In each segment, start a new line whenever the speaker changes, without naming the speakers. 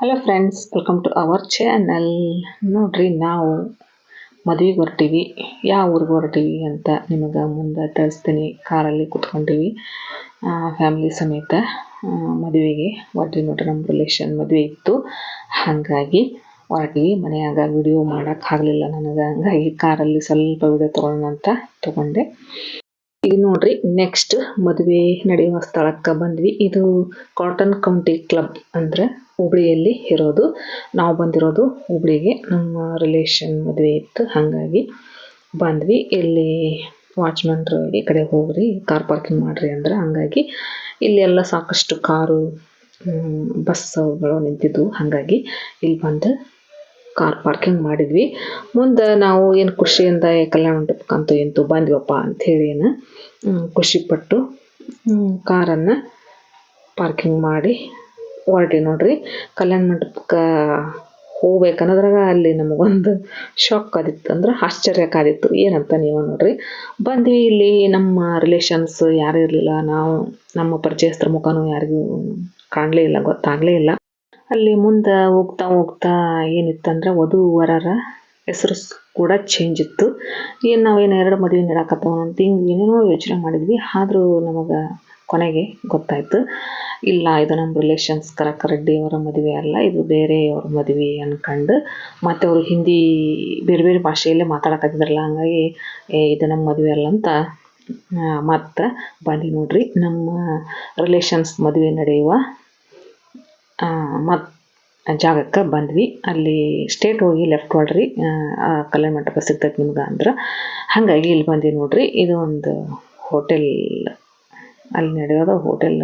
Hello friends welcome to our channel ನೋಡ್ರಿ, ನಾವು ಮದುವೆಗೆ ಹೊರಟಿವಿ. ಯಾವ ಊರಿಗೆ ಹೊರಟಿವಿ ಅಂತ ನಿಮಗೆ ಮುಂದೆ ತಿಳಿಸ್ತೀನಿ ಕಾರಲ್ಲಿ ಕುತ್ಕೊಂಡೀವಿ. ಫ್ಯಾಮಿಲಿ ಸಮೇತ ಮದುವೆಗೆ ಹೊರಟಿ ನೋಡ್ರಿ ನಮ್ಮ ರಿಲೇಷನ್ ಮದುವೆ ಇತ್ತು. ಹಾಗಾಗಿ ಹೊರಟಿವಿ. ಮನೆಯಾಗ ವಿಡಿಯೋ ಮಾಡೋಕೆ ಆಗಲಿಲ್ಲ ನನಗೆ. ಹಂಗಾಗಿ ಕಾರಲ್ಲಿ ಸ್ವಲ್ಪ ವಿಡಿಯೋ ತೊಗೊಳ್ಳೋಣ ಅಂತ ತೊಗೊಂಡೆ. ಈಗ ನೋಡ್ರಿ ನೆಕ್ಸ್ಟ್ ಮದುವೆ ನಡೆಯುವ ಸ್ಥಳಕ್ಕೆ ಬಂದ್ವಿ. ಇದು ಕಾಟನ್ ಕೌಂಟಿ ಕ್ಲಬ್ ಅಂದ್ರೆ ಹುಬ್ಳಿಯಲ್ಲಿ ಇರೋದು. ನಾವು ಬಂದಿರೋದು ಹುಬ್ಳಿಗೆ. ನಮ್ಮ ರಿಲೇಷನ್ ಮದುವೆ ಇತ್ತು. ಹಾಗಾಗಿ ಬಂದ್ವಿ. ಇಲ್ಲಿ ವಾಚ್ಮನ್ರು ಈ ಕಡೆ ಹೋಗ್ರಿ ಕಾರ್ ಪಾರ್ಕಿಂಗ್ ಮಾಡಿರಿ ಅಂದ್ರೆ ಹಂಗಾಗಿ ಇಲ್ಲಿ ಎಲ್ಲ ಸಾಕಷ್ಟು ಕಾರು ಬಸ್ಸುಗಳು ನಿಂತಿದ್ವು. ಹಾಗಾಗಿ ಇಲ್ಲಿ ಬಂದು ಕಾರ್ ಪಾರ್ಕಿಂಗ್ ಮಾಡಿದ್ವಿ. ಮುಂದೆ ನಾವು ಏನು ಖುಷಿಯಿಂದ ಕಲ್ಯಾಣ ಮಂಟಪಕ್ಕಂತೂ ಇಂತು ಬಂದ್ವಪ್ಪ ಅಂಥೇಳಿ ಖುಷಿಪಟ್ಟು ಕಾರನ್ನು ಪಾರ್ಕಿಂಗ್ ಮಾಡಿ ಹೊರಟಿ ನೋಡ್ರಿ. ಕಲ್ಯಾಣ ಮಂಟಪಕ್ಕೆ ಹೋಗ್ಬೇಕನ್ನೋದ್ರಾಗ ಅಲ್ಲಿ ನಮಗೊಂದು ಶಾಕ್ ಆದಿತ್ತು ಅಂದ್ರೆ ಆಶ್ಚರ್ಯ ಕಾದಿತ್ತು ಏನಂತ ನೀವು ನೋಡ್ರಿ. ಬಂದ್ವಿ ಇಲ್ಲಿ ನಮ್ಮ ರಿಲೇಷನ್ಸ್ ಯಾರು ಇರಲಿಲ್ಲ. ನಾವು ನಮ್ಮ ಪರಿಚಯಸ್ಥರ ಮುಖನೂ ಯಾರಿಗೂ ಕಾಣಲೇ ಇಲ್ಲ, ಗೊತ್ತಾಗಲೇ ಇಲ್ಲ. ಅಲ್ಲಿ ಮುಂದೆ ಹೋಗ್ತಾ ಹೋಗ್ತಾ ಏನಿತ್ತಂದ್ರೆ ವಧು ವರರ ಹೆಸರು ಕೂಡ ಚೇಂಜ್ ಇತ್ತು. ಏನು ನಾವೇನು ಎರಡು ಮದುವೆ ಅಂತ ಹಿಂಗೆ ಏನೇನೋ ಯೋಚನೆ ಮಾಡಿದ್ವಿ. ಆದರೂ ನಮಗೆ ಕೊನೆಗೆ ಗೊತ್ತಾಯಿತು. ಇಲ್ಲ, ಇದು ನಮ್ಮ ರಿಲೇಷನ್ಸ್ ಕರಕ ರೆಡ್ಡಿ ಅವರ ಮದುವೆ ಅಲ್ಲ, ಇದು ಬೇರೆಯವ್ರ ಮದುವೆ ಅನ್ಕೊಂಡು. ಮತ್ತು ಅವರು ಹಿಂದಿ, ಬೇರೆ ಬೇರೆ ಭಾಷೆಯಲ್ಲೇ ಮಾತಾಡಕತ್ತಿದ್ರಲ್ಲ ಹಂಗಾಗಿ ಇದು ನಮ್ಮ ಮದುವೆ ಅಲ್ಲ ಅಂತ ಮತ್ತೆ ಬಂದು ನೋಡಿರಿ. ನಮ್ಮ ರಿಲೇಷನ್ಸ್ ಮದುವೆ ನಡೆಯುವ ಮತ್ತು ಜಾಗಕ್ಕೆ ಬಂದ್ವಿ. ಅಲ್ಲಿ ಸ್ಟೇಟ್ ಹೋಗಿ ಲೆಫ್ಟ್ ಹೊಡ್ರಿ ಕಲ್ಯಾಣ ಮಂಟಪ ಸಿಗ್ತೈತೆ ನಿಮ್ಗೆ ಅಂದ್ರೆ. ಹಾಗಾಗಿ ಇಲ್ಲಿ ಬಂದ್ವಿ ನೋಡಿರಿ. ಇದು ಒಂದು ಹೋಟೆಲ್ ಅಲ್ಲಿ ನಡೆಯೋದು ಹೋಟೆಲ್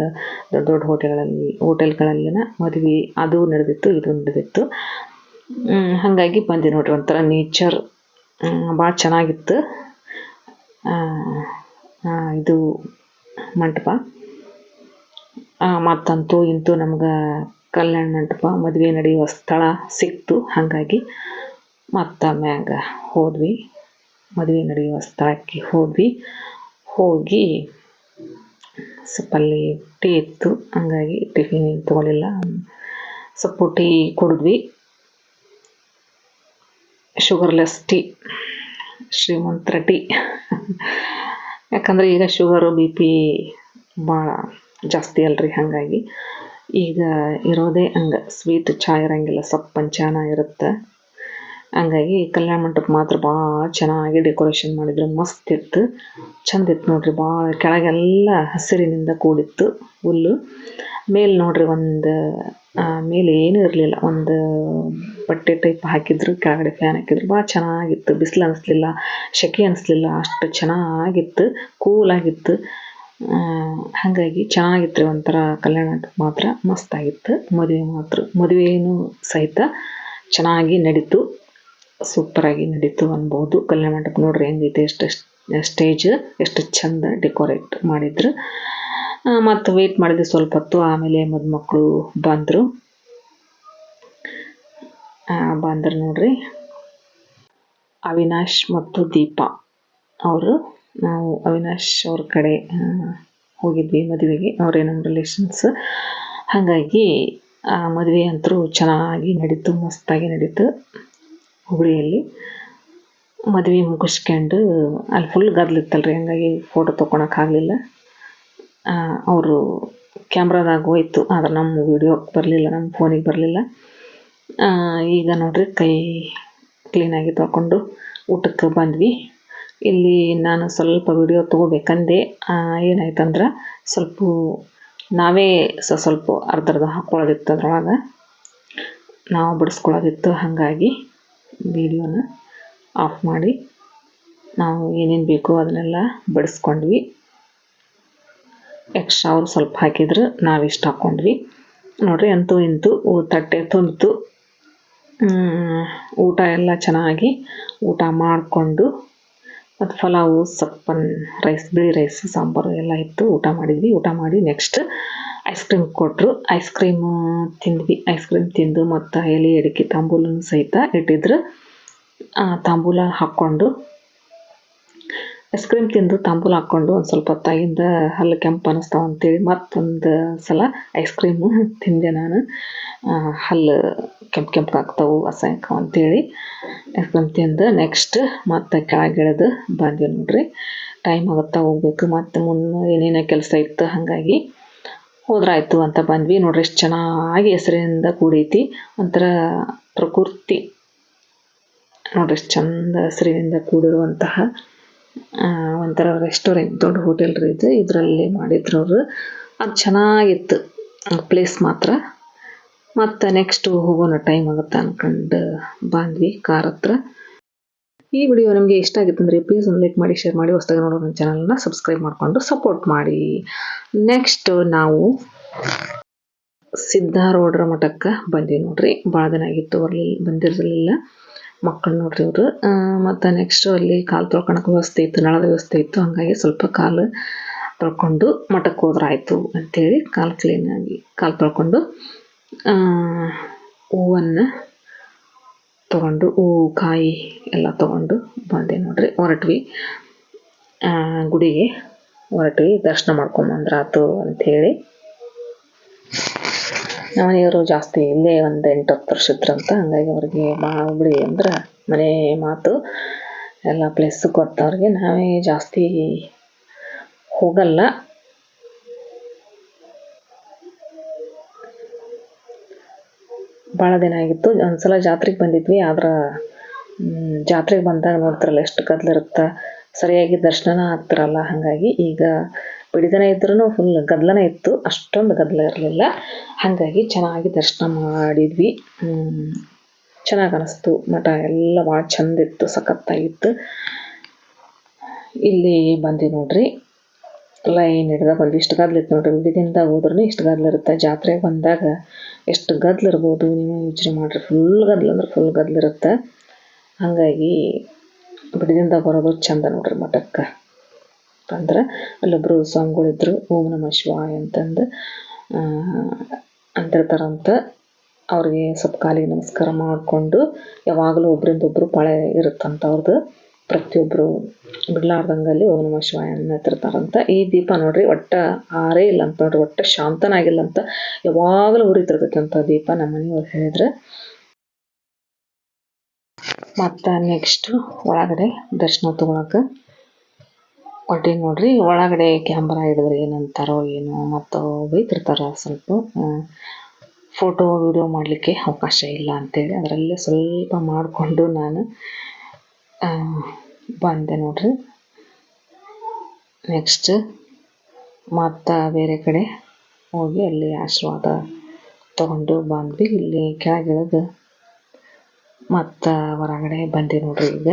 ದೊಡ್ಡ ದೊಡ್ಡ ಹೋಟೆಲ್ಗಳಲ್ಲಿ ಹೋಟೆಲ್ಗಳಲ್ಲಿನ ಮದುವೆ ಅದು ನಡೆದಿತ್ತು, ಇದು ನಡೆದಿತ್ತು. ಹಾಗಾಗಿ ಬಂದೆ ನೋಡ್ರಿ ಒಂಥರ ನೇಚರ್ ಭಾಳ ಚೆನ್ನಾಗಿತ್ತು. ಇದು ಮಂಟಪ. ಮತ್ತಂತೂ ಇಂತೂ ನಮ್ಗೆ ಕಲ್ಯಾಣ ಮಂಟಪ, ಮದುವೆ ನಡೆಯುವ ಸ್ಥಳ ಸಿಕ್ತು. ಹಾಗಾಗಿ ಮತ್ತು ಮ್ಯಾಗ ಹೋದ್ವಿ. ಮದುವೆ ನಡೆಯುವ ಸ್ಥಳಕ್ಕೆ ಹೋದ್ವಿ. ಹೋಗಿ ಸ್ವಲ್ಪ ಅಲ್ಲಿ ಟೀ ಇತ್ತು. ಹಂಗಾಗಿ ಟಿಫಿನ್ ತೊಗೊಳಿಲ್ಲ ಸ್ವಲ್ಪ ಟೀ ಕುಡಿದ್ವಿ. ಶುಗರ್ಲೆಸ್ ಟೀ, ಶ್ರೀಮಂತರ ಟೀ. ಯಾಕಂದರೆ ಈಗ ಶುಗರು, ಬಿ ಪಿ ಭಾಳ ಜಾಸ್ತಿ ಅಲ್ರಿ ಹಾಗಾಗಿ. ಈಗ ಇರೋದೇ ಹಂಗೆ, ಸ್ವೀಟ್ ಚಹಾ ಇರೋಂಗಿಲ್ಲ ಸ್ವಲ್ಪ ಪಂಚಾನ ಇರುತ್ತೆ. ಹಂಗಾಗಿ ಕಲ್ಯಾಣ ಮಂಟಪ ಮಾತ್ರ ಭಾಳ ಚೆನ್ನಾಗಿ ಡೆಕೋರೇಷನ್ ಮಾಡಿದ್ರು. ಮಸ್ತ್ ಇತ್ತು. ಚಂದ ಇತ್ತು ನೋಡ್ರಿ, ಭಾಳ ಕೆಳಗೆಲ್ಲ ಹಸಿರಿನಿಂದ ಕೂಡಿತ್ತು ಹುಲ್ಲು. ಮೇಲೆ ನೋಡ್ರಿ ಒಂದು ಮೇಲೆ ಏನೂ ಇರಲಿಲ್ಲ. ಒಂದು ಬಟ್ಟೆ ಟೈಪ್ ಹಾಕಿದ್ರು, ಕೆಳಗಡೆ ಫ್ಯಾನ್ ಹಾಕಿದ್ರು. ಭಾಳ ಚೆನ್ನಾಗಿತ್ತು. ಬಿಸಿಲು ಅನಿಸ್ಲಿಲ್ಲ, ಶೆಕೆ ಅನಿಸ್ಲಿಲ್ಲ. ಅಷ್ಟು ಚೆನ್ನಾಗಿತ್ತು ಕೂಲಾಗಿತ್ತು ಹಾಗಾಗಿ ಚೆನ್ನಾಗಿತ್ತು ರೀ ಒಂಥರ ಕಲ್ಯಾಣ ಮಾತ್ರ. ಮಸ್ತಾಗಿತ್ತು ಮದುವೆ ಮಾತ್ರ. ಮದುವೆನೂ ಸಹಿತ ಚೆನ್ನಾಗಿ ನಡೀತು. ಸೂಪರಾಗಿ ನಡೀತು ಅನ್ಬೋದು. ಕಲ್ಯಾಣ ಮಂಟಪ ನೋಡ್ರಿ ಹೆಂಗೈತೆ, ಎಷ್ಟು ಸ್ಟೇಜ್, ಎಷ್ಟು ಚಂದ ಡೆಕೋರೇಟ್ ಮಾಡಿದ್ರು. ಮತ್ತು ವೇಟ್ ಮಾಡಿದ್ವಿ ಸ್ವಲ್ಪ ಹೊತ್ತು ಆಮೇಲೆ ಮದುಮಕ್ಕಳು ಬಂದರು. ಬಂದರು ನೋಡ್ರಿ. ಅವಿನಾಶ್ ಮತ್ತು ದೀಪ ಅವರು. ನಾವು ಅವಿನಾಶ್ ಅವ್ರ ಕಡೆ ಹೋಗಿದ್ವಿ ಮದುವೆಗೆ, ಅವರೇ ನಮ್ಮ ರಿಲೇಷನ್ಸ್ ಹಾಗಾಗಿ ಮದುವೆ ಅಂತರೂ ಚೆನ್ನಾಗಿ ನಡೀತು, ಮಸ್ತಾಗಿ ನಡೀತು. ಹುಬ್ಳಿಯಲ್ಲಿ ಮದುವೆ ಮುಗಿಸ್ಕೊಂಡು ಅಲ್ಲಿ ಫುಲ್ ಗದ್ಲಿತ್ತಲ್ರಿ ಹಂಗಾಗಿ ಫೋಟೋ ತೊಗೊಳಕ್ಕಾಗಲಿಲ್ಲ ಅವರು ಕ್ಯಾಮ್ರಾದಾಗ ಹೋಯ್ತು, ಆದ್ರೆ ನಮ್ಮ ವಿಡಿಯೋ ಬರಲಿಲ್ಲ ನಮ್ಮ ಫೋನಿಗೆ ಬರಲಿಲ್ಲ. ಈಗ ನೋಡ್ರಿ ಕೈ ಕ್ಲೀನಾಗಿ ತೊಗೊಂಡು ಊಟಕ್ಕೆ ಬಂದ್ವಿ. ಇಲ್ಲಿ ನಾನು ಸ್ವಲ್ಪ ವಿಡಿಯೋ ತೊಗೋಬೇಕಂದೆ ಏನಾಯ್ತಂದ್ರೆ ಸ್ವಲ್ಪ ನಾವೇ ಸ, ಸ್ವಲ್ಪ ಅರ್ಧರ್ಧ ಅರ್ಧ ಹಾಕ್ಕೊಳ್ಳೋದಿತ್ತು ಅದ್ರೊಳಗೆ. ನಾವು ಬಿಡಿಸ್ಕೊಳ್ಳೋದಿತ್ತು, ಹಾಗಾಗಿ ವಿಡಿಯೋನ ಆಫ್ ಮಾಡಿ. ನಾವು ಏನೇನು ಬೇಕೋ ಅದನ್ನೆಲ್ಲ ಬಡಿಸ್ಕೊಂಡ್ವಿ. ಎಕ್ಸ್ಟ್ರಾ ಅವ್ರು ಸ್ವಲ್ಪ ಹಾಕಿದ್ರು ನಾವಿಷ್ಟು ಹಾಕ್ಕೊಂಡ್ವಿ ನೋಡಿರಿ ಅಂತೂ ಇಂತೂ ತಟ್ಟೆ ತುಂಬಿತು. ಊಟ ಎಲ್ಲ ಚೆನ್ನಾಗಿ ಊಟ ಮಾಡಿಕೊಂಡು, ಮತ್ತು ಪಲಾವು, ಸಪ್ಪನ್, ರೈಸ್, ಬಿಳಿ ರೈಸ್, ಸಾಂಬಾರು ಎಲ್ಲ ಇತ್ತು. ಊಟ ಮಾಡಿದ್ವಿ. ಊಟ ಮಾಡಿ ನೆಕ್ಸ್ಟ್ ಐಸ್ ಕ್ರೀಮ್ ಕೊಟ್ಟರು ಐಸ್ ಕ್ರೀಮ್ ತಿಂದ್ವಿ. ಐಸ್ ಕ್ರೀಮ್ ತಿಂದು ಮತ್ತು ಎಲೆ, ಅಡಿಕೆ, ತಾಂಬೂಲನು ಸಹಿತ ಇಟ್ಟಿದ್ರು. ತಾಂಬೂಲ ಹಾಕ್ಕೊಂಡು. ಐಸ್ ಕ್ರೀಮ್ ತಿಂದು ತಾಂಬೂಲ ಹಾಕ್ಕೊಂಡು ಒಂದು ಸ್ವಲ್ಪ ಹೊತ್ತಾಗಿಂದ ಹಲ್ಲು ಕೆಂಪು ಅನ್ನಿಸ್ತಾವ ಅಂತೇಳಿ ಮತ್ತೊಂದು ಸಲ ಐಸ್ ಕ್ರೀಮು ತಿಂದೆ ನಾನು. ಹಲ್ಲು ಕೆಂಪು ಕೆಂಪು ಆಗ್ತಾವು ಅಸಹ್ಯಕ ಅಂತೇಳಿ ಐಸ್ ಕ್ರೀಮ್ ತಿಂದು ನೆಕ್ಸ್ಟ್ ಮತ್ತೆ ಕೆಳಗಿಳಿದು ಬಂದ್ವಿ ನೋಡ್ರಿ. ಟೈಮ್ ಆಗುತ್ತಾ ಹೋಗ್ಬೇಕು. ಮತ್ತು ಮುನ್ನ ಏನೇನೋ ಕೆಲಸ ಇತ್ತು ಹಾಗಾಗಿ. ಹೋದ್ರಾಯ್ತು ಅಂತ ಬಂದ್ವಿ. ನೋಡ್ರಿ ಎಷ್ಟು ಚೆನ್ನಾಗಿ ಹೆಸರಿನಿಂದ ಕೂಡೈತಿ. ಒಂಥರ ಪ್ರಕೃತಿ. ನೋಡ್ರಿ ಎಷ್ಟು ಚಂದ ಹೆಸರಿನಿಂದ ಕೂಡಿರುವಂತಹ ಒಂಥರ ರೆಸ್ಟೋರೆಂಟ್ ದೊಡ್ಡ ಹೋಟೆಲ್ ರೀ ಇದು. ಇದರಲ್ಲಿ ಮಾಡಿದ್ರು ಅವರು. ಅದು ಚೆನ್ನಾಗಿತ್ತು. ಪ್ಲೇಸ್ ಮಾತ್ರ. ಮತ್ತು ನೆಕ್ಸ್ಟು ಹೋಗೋಣ ಟೈಮ್ ಆಗುತ್ತೆ ಅಂದ್ಕೊಂಡು ಬಂದ್ವಿ ಕಾರ್ ಹತ್ರ. ಈ ವಿಡಿಯೋ ನಿಮಗೆ ಇಷ್ಟ ಆಗಿತ್ತು ಅಂದರೆ ಪ್ಲೀಸ್ ಒಂದು ಲೈಕ್ ಮಾಡಿ ಶೇರ್ ಮಾಡಿ, ಹೊಸದಾಗಿ ನೋಡೋ ನನ್ನ ಚಾನಲ್ನ ಸಬ್ಸ್ಕ್ರೈಬ್ ಮಾಡಿಕೊಂಡು ಸಪೋರ್ಟ್ ಮಾಡಿ. ನೆಕ್ಸ್ಟ್ ನಾವು ಸಿದ್ಧಾರೂಢರ ಮಠಕ್ಕೆ ಬಂದೀವಿ ನೋಡ್ರಿ. ಭಾಳ ದಿನ ಆಗಿತ್ತು ಬರಲಿಲ್ಲ ಬಂದಿರಲಿಲ್ಲ. ಮಕ್ಕಳು ನೋಡ್ರಿ ಅವರು. ಮತ್ತು ನೆಕ್ಸ್ಟು ಅಲ್ಲಿ ಕಾಲು ತೊಳ್ಕೊಳಕ್ಕೆ ವ್ಯವಸ್ಥೆ ಇತ್ತು, ನಳದ ವ್ಯವಸ್ಥೆ ಇತ್ತು. ಹಾಗಾಗಿ ಸ್ವಲ್ಪ ಕಾಲು ತೊಳ್ಕೊಂಡು ಮಠಕ್ಕೆ ಹೋದ್ರೆ ಆಯಿತು ಅಂಥೇಳಿ ಕಾಲು ಕ್ಲೀನಾಗಿ ಕಾಲು ತೊಳ್ಕೊಂಡು ಹೂವನ್ನು ತೊಗೊಂಡು ಹೂವು ಕಾಯಿ ಎಲ್ಲ ತೊಗೊಂಡು ಬಂದೆ ನೋಡ್ರಿ, ಹೊರಟ್ವಿ. ಗುಡಿಗೆ ಹೊರಟ್ವಿ, ದರ್ಶನ ಮಾಡ್ಕೊಂಬಂದ್ರಾತು ಅಂಥೇಳಿ ನಮ್ಮನೆಯವರು ಜಾಸ್ತಿ ಇಲ್ಲೇ ಒಂದು ಎಂಟು ಹತ್ತು ವರ್ಷ ಇದ್ರಂತ, ಹಂಗಾಗಿ ಅವ್ರಿಗೆ ಭಾಳ ಹುಬ್ಳಿ ಅಂದ್ರೆ ಮನೆ ಮಾತು. ಎಲ್ಲ ಪ್ಲೇಸು ಗೊತ್ತವ್ರಿಗೆ ನಾವೇ ಜಾಸ್ತಿ ಹೋಗಲ್ಲ. ಭಾಳ ದಿನ ಆಗಿತ್ತು. ಒಂದ್ಸಲ ಜಾತ್ರೆಗೆ ಬಂದಿದ್ವಿ. ಆದ್ರೆ ಜಾತ್ರೆಗೆ ಬಂದಾಗ ನೋಡ್ತಿರಲ್ಲ ಎಷ್ಟು ಕದ್ಲಿರುತ್ತೆ ಸರಿಯಾಗಿ ದರ್ಶನ ಆಗ್ತಿರಲ್ಲ. ಹಾಗಾಗಿ ಈಗ ಬಿಡಿದನ ಇದ್ರೂ ಫುಲ್ ಗದ್ದಲನೇ ಇತ್ತು. ಅಷ್ಟೊಂದು ಗದ್ದಲ ಇರಲಿಲ್ಲ. ಹಾಗಾಗಿ ಚೆನ್ನಾಗಿ ದರ್ಶನ ಮಾಡಿದ್ವಿ. ಚೆನ್ನಾಗಿ ಅನಿಸ್ತು. ಮಠ ಎಲ್ಲ ಭಾಳ ಚಂದಿತ್ತು ಸಖತ್ತಾಗಿತ್ತು. ಇಲ್ಲಿ ಬಂದಿ ನೋಡ್ರಿ. ಲೈನ್ ಹಿಡ್ದ ಅಲ್ಲಿ ಇಷ್ಟು ಗದ್ಲ ಇತ್ತು ನೋಡ್ರಿ. ಬಿಡಿದಿಂದ ಹೋದ್ರೂ ಇಷ್ಟು ಗದ್ಲ ಇರುತ್ತೆ. ಜಾತ್ರೆಗೆ ಬಂದಾಗ ಎಷ್ಟು ಗದ್ಲ ಇರ್ಬೋದು ನೀವು ಯೋಚನೆ ಮಾಡಿರಿ. ಫುಲ್ ಗದ್ಲ ಅಂದ್ರೆ ಫುಲ್ ಗದ್ಲ ಇರುತ್ತೆ. ಹಾಗಾಗಿ ಬಿಡದಿಂದ ಬರೋದು ಚಂದ ನೋಡ್ರಿ ಮಠಕ್ಕೆ. ಅಂದ್ರೆ ಅಲ್ಲೊಬ್ರು ಸ್ವಾಮಿಗಳಿದ್ರು, ಓಂ ನಮ ಶಿವಾಯ ಅಂತಂದು ಅಂತಿರ್ತಾರಂತ ಅವ್ರಿಗೆ ಸ್ವಲ್ಪ ಕಾಲಿಗೆ ನಮಸ್ಕಾರ ಮಾಡಿಕೊಂಡು ಯಾವಾಗಲೂ ಒಬ್ಬರಿಂದ ಒಬ್ಬರು ಪಾಳೆ ಇರುತ್ತಂತ ಅವ್ರದ್ದು ಪ್ರತಿಯೊಬ್ಬರು ಬಿಡ್ಲಾರ್ದಂಗಲ್ಲಿ ಓಂ ನಮ ಶಿವಾಯ ಅನ್ನತಿರ್ತಾರಂತ. ಈ ದೀಪ ನೋಡ್ರಿ, ಒಟ್ಟ ಆರೇ ಇಲ್ಲ ಅಂತ ನೋಡ್ರಿ, ಒಟ್ಟ ಶಾಂತನಾಗಿಲ್ಲ ಅಂತ ಯಾವಾಗಲೂ ಉರಿತಿರ್ತೈತಂತ ದೀಪ ನಮ್ಮ ಮನೆಯವ್ರು ಹೇಳಿದ್ರೆ. ಮತ್ತು ನೆಕ್ಸ್ಟು ಒಳಗಡೆ ದರ್ಶನ ತೊಗೊಳಕ್ಕೆ ಒಟ್ಟಿ ನೋಡ್ರಿ, ಒಳಗಡೆ ಕ್ಯಾಮ್ರಾ ಹಿಡಿದ್ರೆ ಏನಂತಾರೋ ಏನೋ ಮತ್ತು ಬೈತಿರ್ತಾರೆ ಸ್ವಲ್ಪ ಫೋಟೋ ವಿಡಿಯೋ ಮಾಡಲಿಕ್ಕೆ ಅವಕಾಶ ಇಲ್ಲ ಅಂತೇಳಿ ಅದರಲ್ಲೇ ಸ್ವಲ್ಪ ಮಾಡಿಕೊಂಡು ನಾನು ಬಂದೆ ನೋಡ್ರಿ. ನೆಕ್ಸ್ಟ್ ಮತ್ತು ಬೇರೆ ಕಡೆ ಹೋಗಿ ಅಲ್ಲಿ ಆಶೀರ್ವಾದ ತಗೊಂಡು ಬಂದ್ವಿ. ಇಲ್ಲಿ ಕೆಳಗಿಳಿದು ಮತ್ತು ಹೊರಗಡೆ ಬಂದೆ ನೋಡ್ರಿ ಈಗ.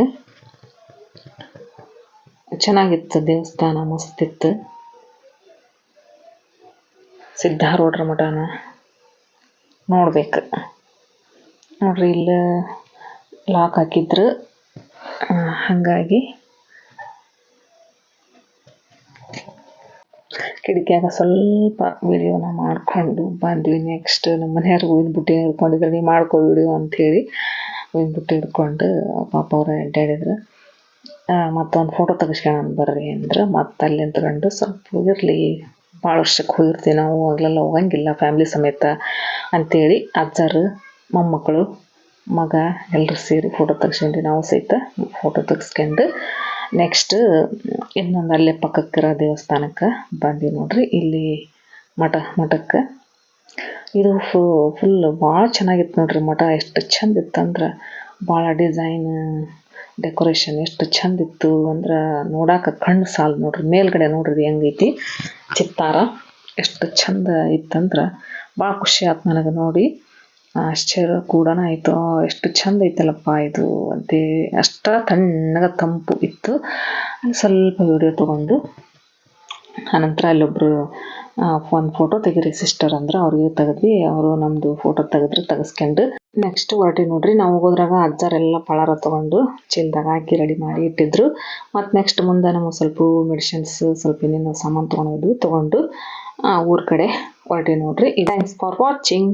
ಚೆನ್ನಾಗಿತ್ತು ದೇವಸ್ಥಾನ, ಮಸ್ತಿತ್ತು. ಸಿದ್ಧಾರೋಡ್ರ ಮಠನ ನೋಡ್ಬೇಕು. ನೋಡ್ರಿ, ಇಲ್ಲಿ ಲಾಕ್ ಹಾಕಿದ್ರು. ಹಾಗಾಗಿ ಕಿಟಕಿಯಾಗ ಸ್ವಲ್ಪ ವಿಡಿಯೋನ ಮಾಡಿಕೊಂಡು ಬಂದ್ವಿ. ನೆಕ್ಸ್ಟ್ ನಮ್ಮ ಮನೆಯವ್ರಿಗೆ ಹೂವಿನ ಬುಟ್ಟಿ ಹಿಡ್ಕೊಂಡಿದ್ರೆ ನೀವು ಮಾಡ್ಕೋ ವಿಡಿಯೋ ಅಂಥೇಳಿ ಹೂವಿನ ಬುಟ್ಟಿ ಹಿಡ್ಕೊಂಡು ಪಾಪ ಅವ್ರ ಅಡ್ಡಾಡಿದ್ರು ಮತ್ತೊಂದು ಫೋಟೋ ತೆಗಿಸ್ಕೊಳ್ಳೋಣ ಬರ್ರಿ ಅಂದ್ರೆ ಮತ್ತೆ ಅಲ್ಲಿ ನಿಂತ್ಕೊಂಡು ಸ್ವಲ್ಪ ಇರಲಿ ಭಾಳ ವರ್ಷಕ್ಕೆ ಹೋಗಿರ್ತೀವಿ ನಾವು ಆಗ್ಲೆಲ್ಲ ಹೋಗಂಗಿಲ್ಲ ಫ್ಯಾಮ್ಲಿ ಸಮೇತ ಅಂಥೇಳಿ ಅಜ್ಜರು, ಮೊಮ್ಮಕ್ಕಳು ಮಗ ಎಲ್ಲರೂ ಸೇರಿ ಫೋಟೋ ತೆಗ್ಸ್ಕೊಂಡು ನಾವು ಸಹಿತ ಫೋಟೋ ತೆಗ್ಸ್ಕೊಂಡು ನೆಕ್ಸ್ಟ್ ಇನ್ನೊಂದು ಅಲ್ಲೇ ಪಕ್ಕಕ್ಕಿರೋ ದೇವಸ್ಥಾನಕ್ಕೆ ಬಂದ್ವಿ ನೋಡ್ರಿ. ಇಲ್ಲಿ ಮಠ, ಮಠಕ್ಕೆ. ಇದು ಫು ಫುಲ್ ಭಾಳ ಚೆನ್ನಾಗಿತ್ತು ನೋಡ್ರಿ ಮಠ. ಎಷ್ಟು ಚಂದ ಇತ್ತಂದ್ರೆ ಭಾಳ ಡಿಸೈನ್ ಡೆಕೋರೇಷನ್ ಎಷ್ಟು ಚಂದ ಇತ್ತು ಅಂದ್ರೆ ನೋಡಾಕ ಕಣ್ಣು ಸಾಲ್ ನೋಡ್ರಿ. ಮೇಲ್ಗಡೆ ನೋಡ್ರಿ ಹೆಂಗೈತಿ ಚಿತ್ತಾರ ಎಷ್ಟು ಚಂದ ಇತ್ತಂದ್ರೆ ಭಾಳ ಖುಷಿ ಆಯ್ತು ನನಗೆ ನೋಡಿ. ಆಶ್ಚರ್ಯ ಕೂಡ ಆಯಿತು. ಎಷ್ಟು ಚಂದ ಐತಲ್ಲಪ್ಪ ಇದು. ಅಂತೇ ಅಷ್ಟ ತಣ್ಣಗೆ ತಂಪು ಇತ್ತು. ಸ್ವಲ್ಪ ವಿಡಿಯೋ ತೊಗೊಂಡು ಆನಂತರ ಅಲ್ಲೊಬ್ಬರು ಒಂದು ಫೋಟೋ ತೆಗೀರಿ ಸಿಸ್ಟರ್ ಅಂದ್ರೆ ಅವ್ರಿಗೆ ತೆಗೆದ್ವಿ. ಅವರು ನಮ್ಮದು ಫೋಟೋ ತೆಗೆದ್ರು ತೆಗೆಸ್ಕೊಂಡು ನೆಕ್ಸ್ಟ್ ಹೊರಟಿ ನೋಡ್ರಿ. ನಾವು ಹೋಗೋದ್ರಾಗ ಅಜ್ಜಾರೆಲ್ಲ ಪಳಾರ ತೊಗೊಂಡು ಚೀಲದಾಗ ಹಾಕಿ ರೆಡಿ ಮಾಡಿ ಇಟ್ಟಿದ್ರು. ಮತ್ತು ನೆಕ್ಸ್ಟ್ ಮುಂದೆ ನಮಗೆ ಸ್ವಲ್ಪ ಮೆಡಿಸಿನ್ಸ್ ಸ್ವಲ್ಪ ಇನ್ನೇನು ಸಾಮಾನು ತೊಗೊಂಡಿದ್ವು ತೊಗೊಂಡು ಊರ ಕಡೆ ಹೊರಟಿ ನೋಡ್ರಿ. Thanks for watching